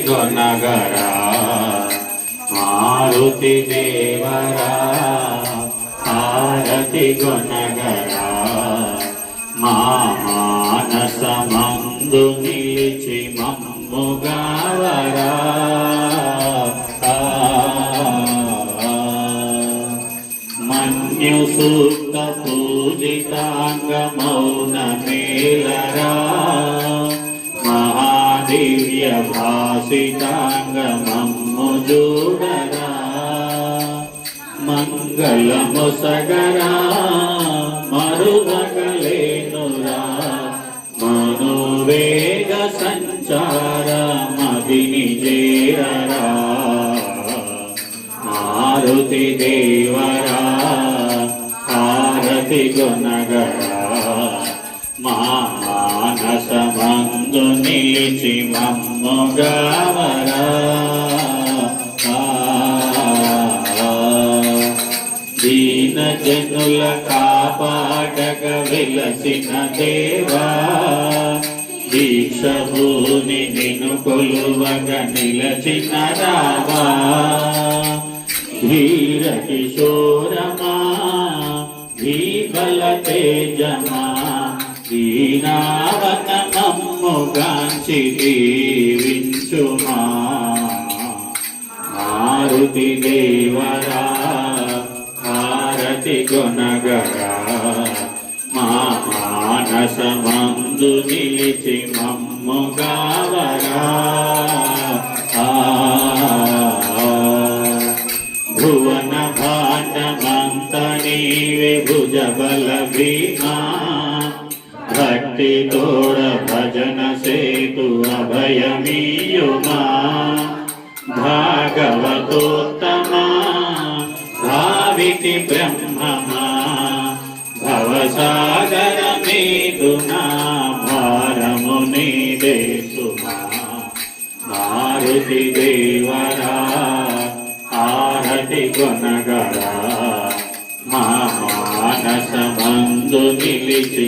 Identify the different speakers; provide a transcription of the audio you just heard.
Speaker 1: కొనగరా మారుతి దేవరా హారతి కొనగరా మా మానసమందు నిలిచి మమ్ముగావరా ఆ, మన్యు సూక్త పూజితాంగ మౌన మేలరా దివ్య భాసితాంగమమ్ము చూడరా మంగళము సగరా మరువగలేనురా. మనోవేగ సంచార మదిని చేరరా. మారుతి దేవరా హారతి గుణగరా మా అసమందు నిలిచి మమ్ముగావరా దీన జనుల కాపాడగ విలసిన దేవా. దీక్ష భూమి నిను కొలువగ నిలచిన రావా. ధీర కిశోరమా భీబల తేజమా. దీనావన మమ్ముగాంచి దీవించుమా. మారుతి దేవరా హారతి గుణగరా మా మానసమందు నిలిచి మమ్ముగావరా ఆ, భువన భాండమంత నీవే భుజబల భీమా. భక్తి తోడ భజన సేతు అభయమీయుమా? భాగవతోత్తమా భావితి బ్రహ్మమా? భవసాగర మీదునా భారము నీదేశుమా? మారుతి దేవరా ఆరతి కొనగరా మా మానసమందు నిలిచి